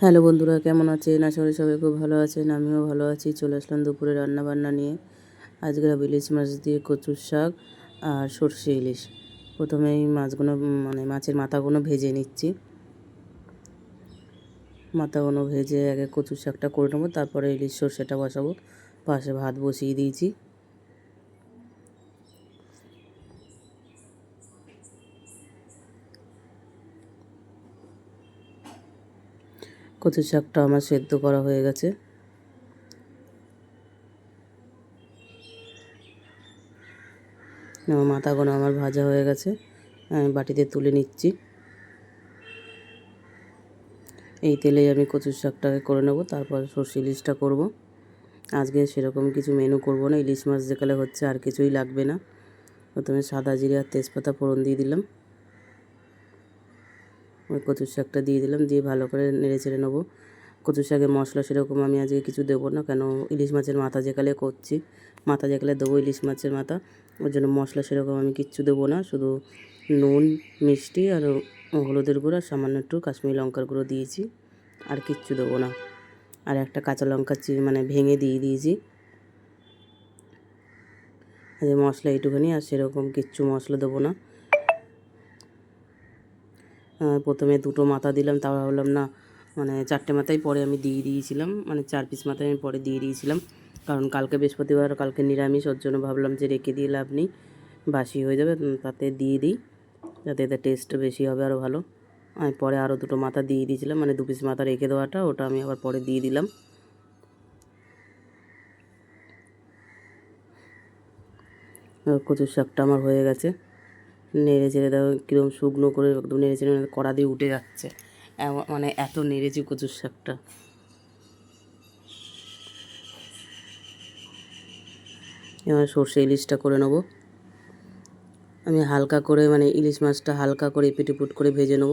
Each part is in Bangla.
হ্যালো বন্ধুরা, কেমন আছেন? আশা করি সবাই খুব ভালো আছেন, আমিও ভালো আছি। চলে আসলাম দুপুরে রান্না বান্না নিয়ে। আজকে ইলিশ মাছ দিয়ে কচুর শাক আর সর্ষে ইলিশ। প্রথমে এই মাছগুলো মানে মাছের মাথাগুলো ভেজে নিচ্ছি। মাথাগুলো ভেজে আগে কচুর শাকটা করে নেব, তারপরে ইলিশ সর্ষেটা বসাবো। পাশে ভাত বসিয়ে দিয়েছি। কচু শাকটা আমার সেদ্ধ করা হয়ে গেছে। আমার মাথাগুলো আমার ভাজা হয়ে গেছে। আমি বাটিতে তুলে নিচ্ছি। এই তেলেই আমি কচুর শাকটাকে করে নেব, তারপর সর্ষে ইলিশটা করব। আজকে সেরকম কিছু মেনু করব না, ইলিশ মাছ যেকালে হচ্ছে আর কিছুই লাগবে না। প্রথমে সাদা জিরে আর তেজপাতা ফোড়ন দিয়ে দিলাম। ওই কচুর শাকটা দিয়ে দিলাম, দিয়ে ভালো করে নেড়ে চেড়ে নেব। কচুর শাকের মশলা সেরকম আমি আজকে কিছু দেবো না, কেন ইলিশ মাছের মাথা যেকালে করছি, মাথা যেকালে দেবো ইলিশ মাছের মাথা। ওর জন্য মশলা সেরকম আমি কিচ্ছু দেবো না, শুধু নুন, মিষ্টি আর হলুদের গুঁড়ো আর সামান্য একটু কাশ্মীরি লঙ্কার গুঁড়ো দিয়েছি, আর কিচ্ছু দেবো না। আর একটা কাঁচা লঙ্কা চি মানে ভেঙে দিয়ে দিয়েছি। মশলা এইটুখানি, আর সেরকম কিচ্ছু মশলা দেবো না। প্রথমে দুটো মাথা দিলাম তাও ভাবলাম, না মানে চারটে মাথায় পরে আমি দিয়ে দিয়েছিলাম মানে চার পিস মাথায় আমি পরে দিয়ে দিয়েছিলাম। কারণ কালকে বৃহস্পতিবার, কালকে নিরামিষ, ওর জন্য ভাবলাম যে রেখে দিয়ে লাভ নেই, বাসি হয়ে যাবে তাতে দিয়ে দিই, যাতে এতে টেস্ট বেশি হবে আরও ভালো। আমি পরে আরও দুটো মাথা দিয়ে দিয়েছিলাম মানে দু পিস মাথা রেখে দেওয়াটা, ওটা আমি আবার পরে দিয়ে দিলাম। কচুর শাকটা আমার হয়ে গেছে। নেড়ে চেড়ে দাও কীরকম শুকনো করে একদম নেড়ে চেড়ে কড়া দিয়ে উঠে যাচ্ছে। মানে এত নেড়েছি কচুর শাকটা। এবার সর্ষে ইলিশটা করে নেব। আমি হালকা করে মানে ইলিশ মাছটা হালকা করে এপিটিপুট করে ভেজে নেব।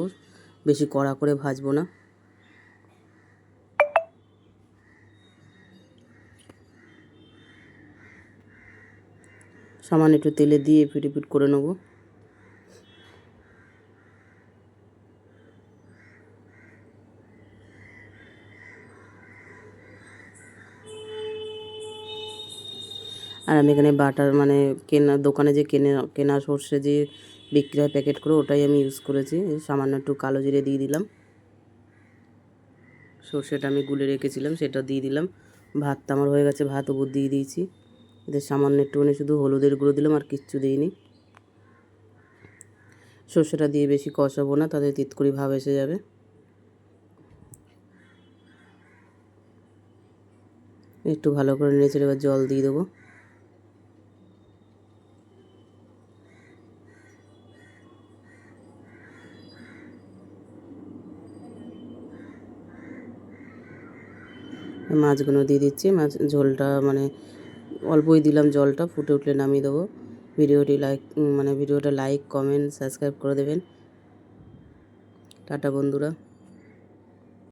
বেশি কড়া করে ভাজবো না। সামান্য একটু তেলে দিয়ে এপিটিপুট করে নেব। আর আমি এখানে বাটার মানে কেনা, দোকানে যে কেনে, কেনা সর্ষে যে বিক্রি হয় প্যাকেট করে ওটাই আমি ইউজ করেছি। সামান্য একটু কালো জিরে দিয়ে দিলাম। সর্ষেটা আমি গুলে রেখেছিলাম, সেটা দিয়ে দিলাম। ভাতটা আমার হয়ে গেছে, ভাত উপর দিয়ে দিয়েছি। এদের সামান্য একটুখানি শুধু হলুদের গুঁড়ো দিলাম, আর কিচ্ছু দিইনি। সর্ষেটা দিয়ে বেশি কষাবো না তাদের তিতকুড়ি ভাব এসে যাবে। একটু ভালো করে নেড়ে এবার জল দিয়ে দেবো। মাছগুলো দিয়ে দিচ্ছি। মাছ, ঝোলটা মানে অল্পই দিলাম জলটা, ফুটে উঠলে নামিয়ে দেবো। ভিডিওটি লাইক মানে ভিডিওটা লাইক, কমেন্ট, সাবস্ক্রাইব করে দেবেন। টাটা বন্ধুরা।